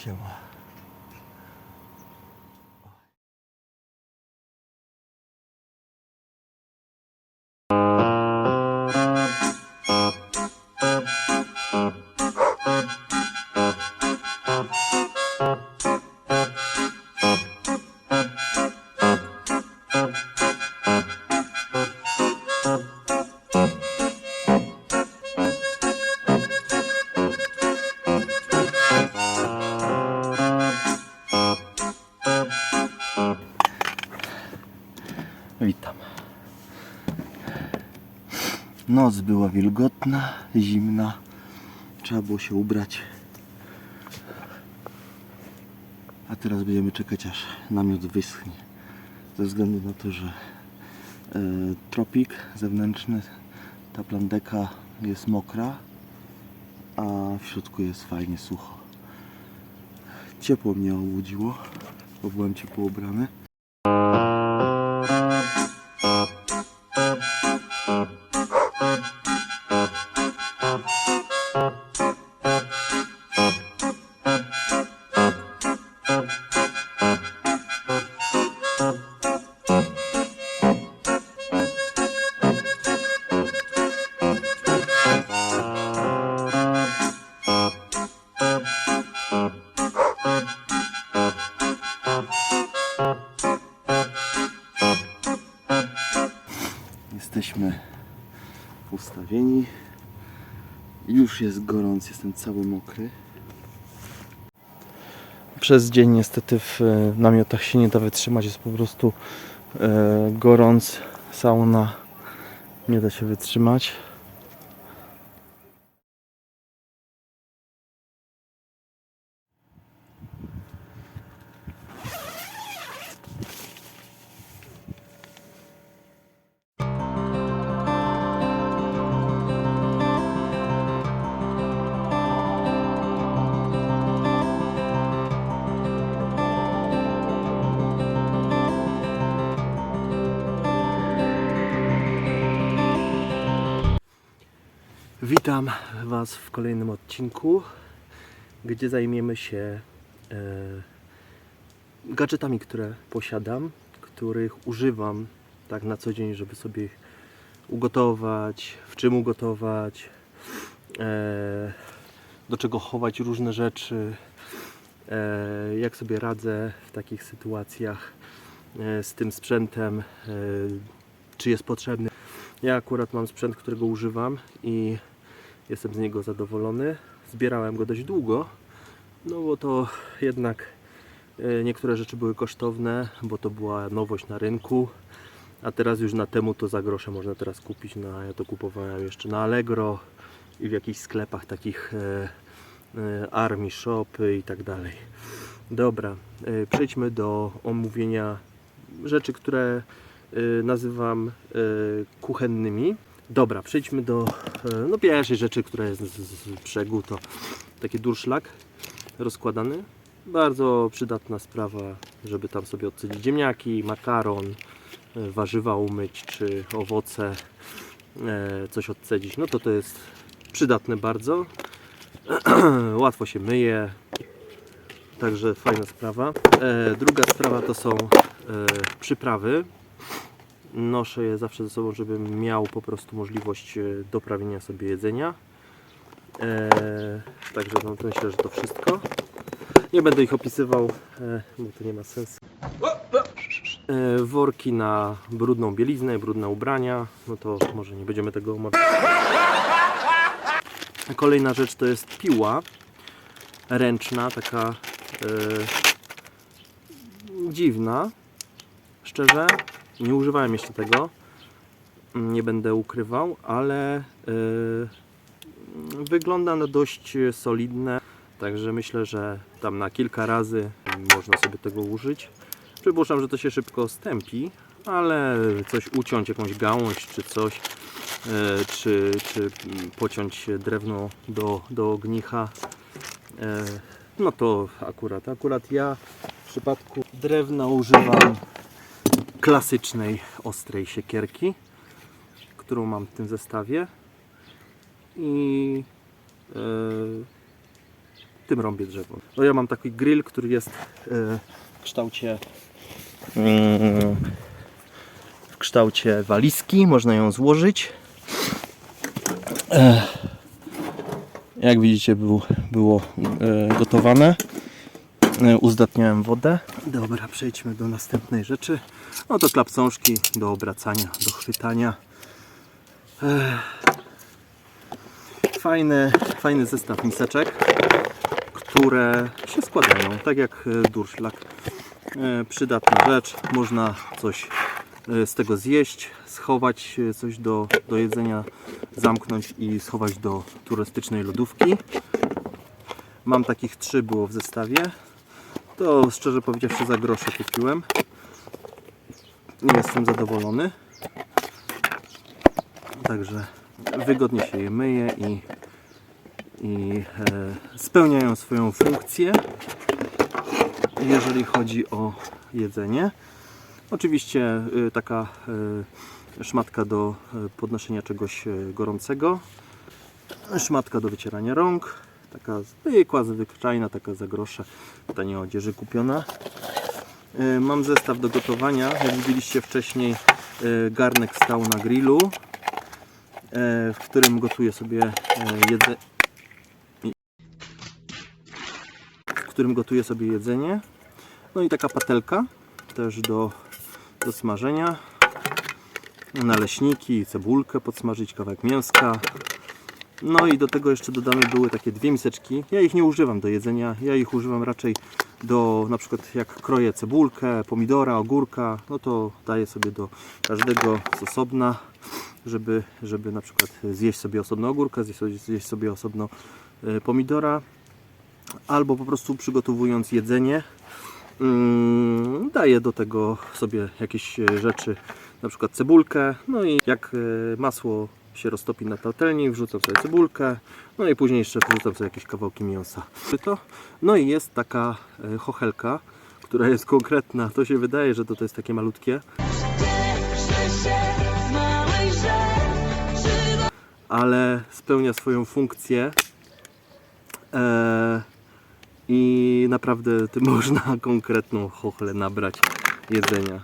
Siema. Witam. Była wilgotna, zimna. Trzeba było się ubrać. A teraz będziemy czekać aż namiot wyschnie. Ze względu na to, że e, tropik zewnętrzny, ta plandeka jest mokra, a w środku jest fajnie sucho. Ciepło mnie obudziło, bo byłem ciepło ubrany. Gorąc, jestem cały mokry. Przez dzień niestety w e, namiotach się nie da wytrzymać, jest po prostu e, gorąc, sauna, nie da się wytrzymać. Witam Was w kolejnym odcinku, gdzie zajmiemy się e, gadżetami, które posiadam, których używam tak na co dzień, żeby sobie ugotować, w czym ugotować, e, do czego chować różne rzeczy, e, jak sobie radzę w takich sytuacjach e, z tym sprzętem, e, czy jest potrzebny. Ja akurat mam sprzęt, którego używam i jestem z niego zadowolony. Zbierałem go dość długo, no bo to jednak e, niektóre rzeczy były kosztowne, bo to była nowość na rynku, a teraz już na temu to za grosze można teraz kupić. Na, ja to kupowałem jeszcze na Allegro i w jakichś sklepach takich e, e, Army Shopy i tak dalej. Dobra, przejdźmy do omówienia rzeczy, które nazywam kuchennymi. Dobra, przejdźmy do e, no, pierwszej rzeczy, która jest z, z brzegu, to taki durszlak rozkładany. Bardzo przydatna sprawa, żeby tam sobie odcedzić ziemniaki, makaron, e, warzywa umyć, czy owoce, e, coś odcedzić. No to to jest przydatne bardzo. Łatwo się myje, także fajna sprawa. Druga sprawa to są przyprawy noszę je zawsze ze sobą, żebym miał po prostu możliwość e, doprawienia sobie jedzenia. Eee, także no, to myślę, że to wszystko. Nie będę ich opisywał, e, bo to nie ma sensu. E, worki na brudną bieliznę, brudne ubrania. No to może nie będziemy tego omawiać. Kolejna rzecz to jest piła ręczna, taka e, dziwna. Szczerze, nie używałem jeszcze tego. Nie będę ukrywał, ale yy, wygląda na dość solidne. Także myślę, że tam na kilka razy można sobie tego użyć. Przypuszczam, że to się szybko stępi, ale coś uciąć, jakąś gałąź czy coś, yy, czy, czy pociąć drewno do, do ognicha. Yy, no to akurat, akurat ja w przypadku drewna używam klasycznej, ostrej siekierki, którą mam w tym zestawie. I e, tym rąbię drzewo. No ja mam taki grill, który jest e, w kształcie mm, w kształcie walizki, można ją złożyć. E, jak widzicie był, było e, gotowane. E, uzdatniałem wodę. Dobra, przejdźmy do następnej rzeczy. No to klapsążki do obracania, do chwytania. Fajny, fajny zestaw miseczek, które się składają, tak jak e, durszlak. E, Przydatna rzecz, można coś z tego zjeść, schować coś do, do jedzenia, zamknąć i schować do turystycznej lodówki. Mam takich trzy było w zestawie. To szczerze powiedziawszy za grosze kupiłem. Nie jestem zadowolony. Także wygodnie się je myje i, i e, spełniają swoją funkcję, jeżeli chodzi o jedzenie. Oczywiście y, taka y, szmatka do y, podnoszenia czegoś gorącego, szmatka do wycierania rąk, taka zwykła, zwyczajna, taka za grosze, tanie odzieży kupiona. Y, Mam zestaw do gotowania. Jak widzieliście wcześniej, y, garnek stał na grillu, y, w którym gotuję sobie jedzenie. W którym gotuję sobie jedzenie. No i taka patelka też do, do smażenia. Naleśniki, cebulkę podsmażyć, kawałek mięska. No i do tego jeszcze dodane były takie dwie miseczki. Ja ich nie używam do jedzenia, ja ich używam raczej do na przykład jak kroję cebulkę, pomidora, ogórka, no to daję sobie do każdego z osobna, żeby, żeby na przykład zjeść sobie osobno ogórka, zjeść sobie, zjeść sobie osobno e, pomidora, albo po prostu przygotowując jedzenie, mm, daję do tego sobie jakieś e, rzeczy, na przykład cebulkę, no i jak e, masło się roztopi na patelni, wrzucam sobie cebulkę, no i później jeszcze wrzucam sobie jakieś kawałki mięsa. To, no i jest taka e, chochelka, która jest konkretna, to się wydaje, że to, to jest takie malutkie, ale spełnia swoją funkcję e, i naprawdę tym można konkretną chochlę nabrać jedzenia.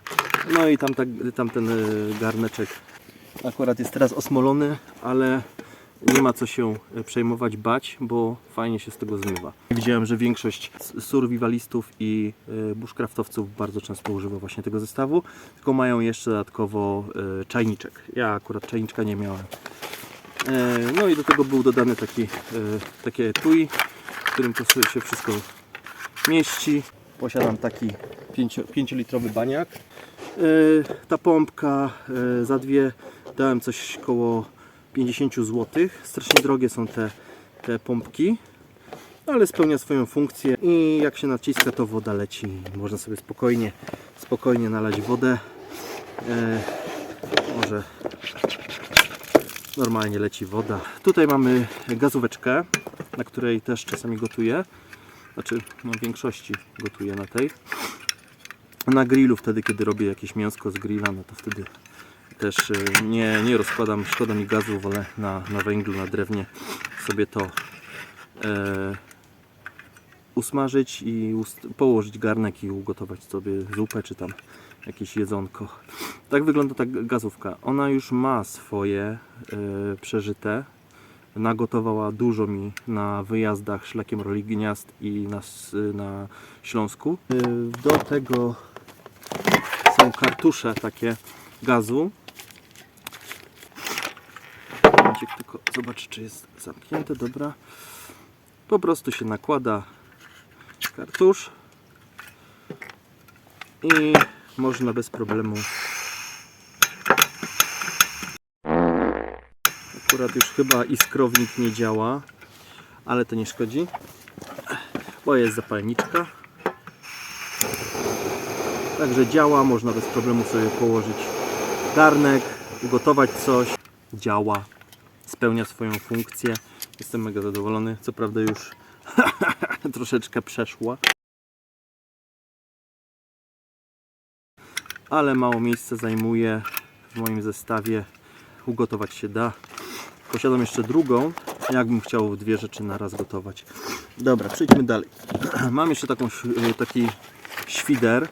No i tam, tak, tamten e, garneczek akurat jest teraz osmolony, ale nie ma co się e, przejmować, bać, bo fajnie się z tego zmywa. Widziałem, że większość survivalistów i e, bushcraftowców bardzo często używa właśnie tego zestawu, tylko mają jeszcze dodatkowo e, czajniczek. Ja akurat czajniczka nie miałem. No i do tego był dodany taki, takie etui, w którym to sobie się wszystko mieści. Posiadam taki 5-litrowy baniak. Ta pompka za dwie dałem coś koło 50 zł. Strasznie drogie są te, te pompki, ale spełnia swoją funkcję i jak się naciska to woda leci. Można sobie spokojnie, spokojnie nalać wodę. E, Może normalnie leci woda. Tutaj mamy gazóweczkę, na której też czasami gotuję. Znaczy, no w większości gotuję na tej. Na grillu wtedy, kiedy robię jakieś mięsko z grilla, no to wtedy też y, nie, nie rozkładam, szkoda mi gazu, wolę na, na węglu, na drewnie sobie to e, usmażyć i ust- położyć garnek i ugotować sobie zupę czy tam jakieś jedzonko. Tak wygląda ta gazówka. Ona już ma swoje e, przeżyte. Nagotowała dużo mi na wyjazdach szlakiem Roli Gniazd i na, na Śląsku. E, Do tego są kartusze takie gazu. Momencik, tylko zobacz, czy jest zamknięte. Dobra. Po prostu się nakłada kartusz i można bez problemu akurat już chyba iskrownik nie działa ale to nie szkodzi bo jest zapalniczka także działa, można bez problemu sobie położyć garnek, ugotować coś działa, spełnia swoją funkcję jestem mega zadowolony, co prawda już troszeczkę przeszła ale mało miejsca zajmuje w moim zestawie. Ugotować się da. Posiadam jeszcze drugą, jakbym chciał dwie rzeczy na raz gotować. Dobra, przejdźmy dalej. Mam jeszcze taką, ś- taki świder.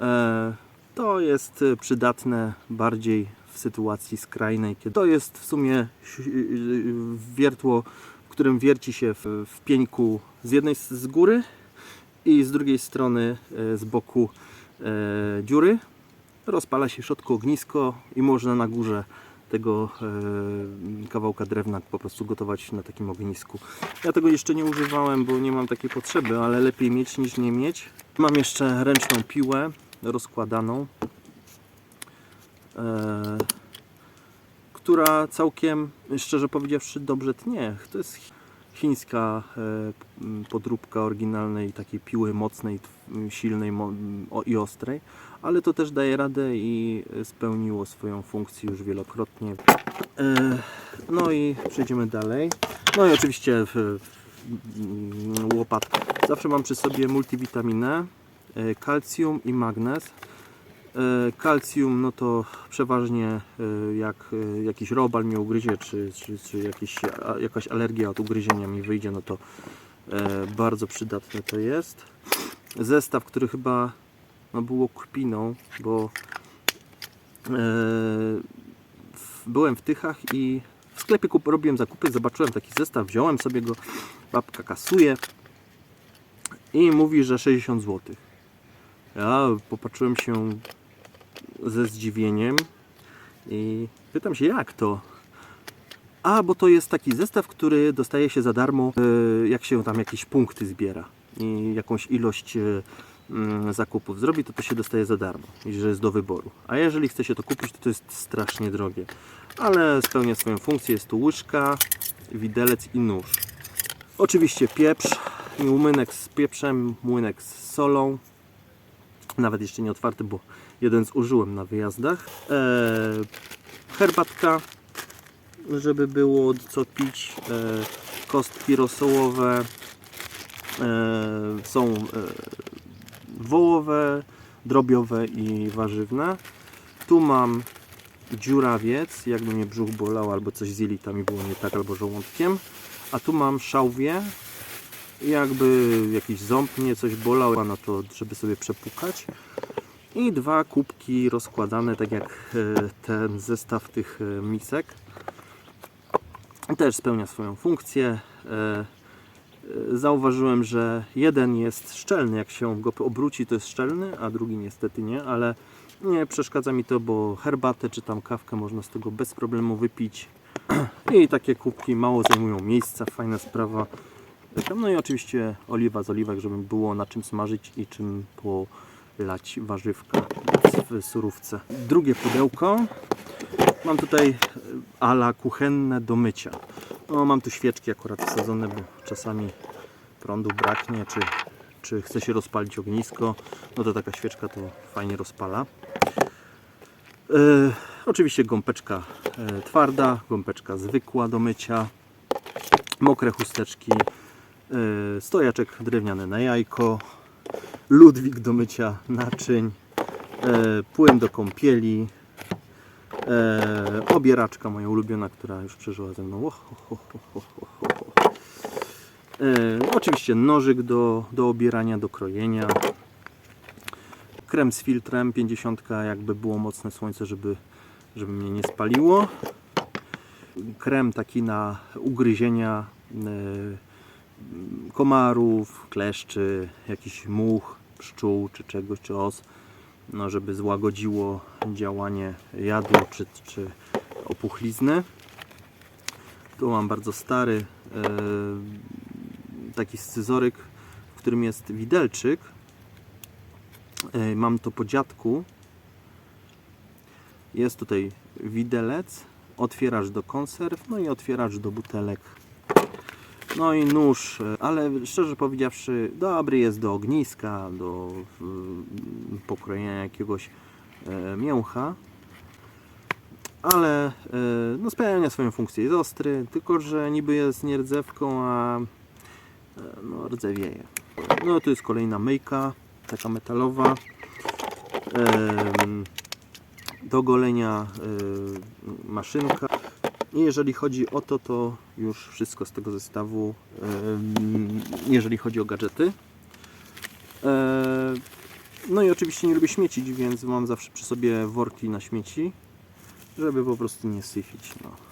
E, To jest e, przydatne bardziej w sytuacji skrajnej, kiedy to jest w sumie ś- y, wiertło, w którym wierci się w, w pieńku z jednej z góry i z drugiej strony e, z boku e, dziury. Rozpala się w środku ognisko i można na górze tego e, kawałka drewna po prostu gotować na takim ognisku. Ja tego jeszcze nie używałem, bo nie mam takiej potrzeby, ale lepiej mieć niż nie mieć. Mam jeszcze ręczną piłę rozkładaną, która całkiem, szczerze powiedziawszy, dobrze tnie. To jest chi- chińska e, podróbka oryginalnej takiej piły mocnej, silnej i ostrej, ale to też daje radę i spełniło swoją funkcję już wielokrotnie. E, No i przejdziemy dalej. No i oczywiście łopatka. Zawsze mam przy sobie multivitaminę, e, kalcium i magnez. E, Kalcium, no to przeważnie e, jak e, jakiś robal mnie ugryzie, czy, czy, czy jakaś alergia od ugryzienia mi wyjdzie, no to bardzo przydatne to jest. Zestaw, który chyba no, było kpiną, bo byłem w Tychach i w sklepie kup, robiłem zakupy, zobaczyłem taki zestaw, wziąłem sobie go, babka kasuje i mówi, że 60 zł. Ja popatrzyłem się ze zdziwieniem i pytam się, jak to? A, bo to jest taki zestaw, który dostaje się za darmo, e, jak się tam jakieś punkty zbiera i jakąś ilość e, mm, zakupów zrobi, to to się dostaje za darmo i że jest do wyboru. A jeżeli chce się to kupić, to to jest strasznie drogie. Ale spełnia swoją funkcję. Jest tu łyżka, widelec i nóż. Oczywiście pieprz, młynek z pieprzem, młynek z solą. Nawet jeszcze nie otwarty, bo jeden zużyłem na wyjazdach. Eee, herbatka, żeby było co pić. Eee, kostki rosołowe. Eee, są e, wołowe, drobiowe i warzywne. Tu mam dziurawiec, jakby mnie brzuch bolał albo coś z jelitami było nie tak, albo żołądkiem. A tu mam szałwię, jakby jakiś ząb mnie coś bolał, no to żeby sobie przepukać. I dwa kubki rozkładane, tak jak e, ten zestaw tych e, misek. Też spełnia swoją funkcję. E, Zauważyłem, że jeden jest szczelny, jak się go obróci, to jest szczelny, a drugi niestety nie, ale nie przeszkadza mi to, bo herbatę czy tam kawkę można z tego bez problemu wypić. I takie kubki mało zajmują miejsca, fajna sprawa. No i oczywiście oliwa z oliwek, żeby było na czym smażyć i czym polać warzywka w surówce. Drugie pudełko. Mam tutaj e, ala kuchenne do mycia. No, mam tu świeczki akurat wsadzone, bo czasami prądu braknie, czy, czy chce się rozpalić ognisko. No to taka świeczka to fajnie rozpala. E, oczywiście gąbeczka e, twarda, gąbeczka zwykła do mycia, mokre chusteczki, e, stojaczek drewniany na jajko, ludwik do mycia naczyń, e, płyn do kąpieli, e, obieraczka moja ulubiona, która już przeżyła ze mną. E, oczywiście nożyk do, do obierania, do krojenia. Krem z filtrem 50, jakby było mocne słońce, żeby, żeby mnie nie spaliło. Krem taki na ugryzienia komarów, kleszczy, jakiś much, pszczół czy czegoś, czy os, no, żeby złagodziło działanie jadu czy, czy opuchlizny. Tu mam bardzo stary e, taki scyzoryk, w którym jest widelczyk. E, Mam to po dziadku. Jest tutaj widelec, otwieracz do konserw, no i otwieracz do butelek. No i nóż, e, ale szczerze powiedziawszy, dobry jest do ogniska, do pokrojenia jakiegoś e, mięcha. Ale e, no, spełnia swoją funkcję. Jest ostry, tylko że niby jest nie rdzewką, a no, rdzewieje. No tu jest kolejna myjka, taka metalowa. Do golenia maszynka. I jeżeli chodzi o to, to już wszystko z tego zestawu, jeżeli chodzi o gadżety. E, No i oczywiście nie lubię śmiecić, więc mam zawsze przy sobie worki na śmieci, żeby po prostu nie syfić. No.